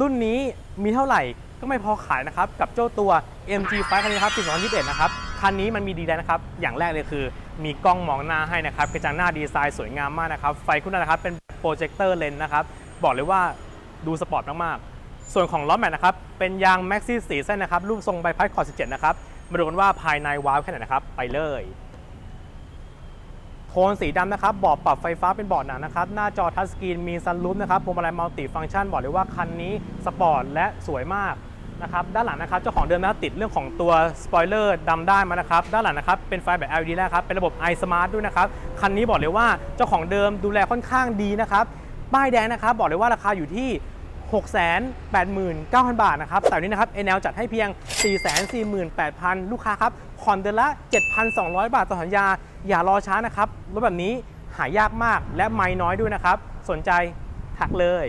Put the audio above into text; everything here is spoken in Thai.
รุ่นนี้มีเท่าไหร่ก็ไม่พอขายนะครับ กับเจ้าตัว MG5 คันนี้ครับปี2021 นะครับ คันนี้มันมีดีแล้วนะครับ อย่างแรกเลยคือ มีกล้องมองหน้าให้นะครับกระจังหน้าดีไซน์สวยงามมากนะครับ ไฟคุณนะครับเป็นโปรเจคเตอร์เลนส์นะครับ บอกเลยว่าดูสปอร์ตมากๆ ส่วนของล้อแม็กนะครับ เป็นยาง Maxi สีเส้นนะครับ รูปทรงใบพัดขอบ17 นะครับ มาดูกันว่าภายในว้าวแค่ไหนนะครับ ไปเลย โทนสีดำนะครับบาะปรับไฟฟ้าเป็นบาะหนังนะครับ หน้าจอทัชสกรีนมีซันรูฟนะครับพวงมาลัยมัลติฟังก์ชันบอกเลยว่าคันนี้สปอร์ตและสวยมากนะครับด้านหลังนะครับเจ้าของเดิมนะติดเรื่องของตัวสปอยเลอร์ดำได้มานะครับด้านหลังนะครับเป็นไฟแบบ LED แล้วครับเป็นระบบ iSmart ด้วยนะครับคันนี้บอกเลยว่าเจ้าของเดิมดูแลค่อนข้างดีนะครับป้ายแดงนะครับบอกเลยว่าราคาอยู่ที่ 689,000 บาทนะครับ แต่วันนี้นะครับ NL จัดให้เพียง 448,000 ลูกค้าครับผ่อนเดือนละ 7,200 บาทต่อสัญญา อย่ารอช้านะครับ รถแบบนี้หายากมากและไม่น้อยด้วยนะครับ สนใจทักเลย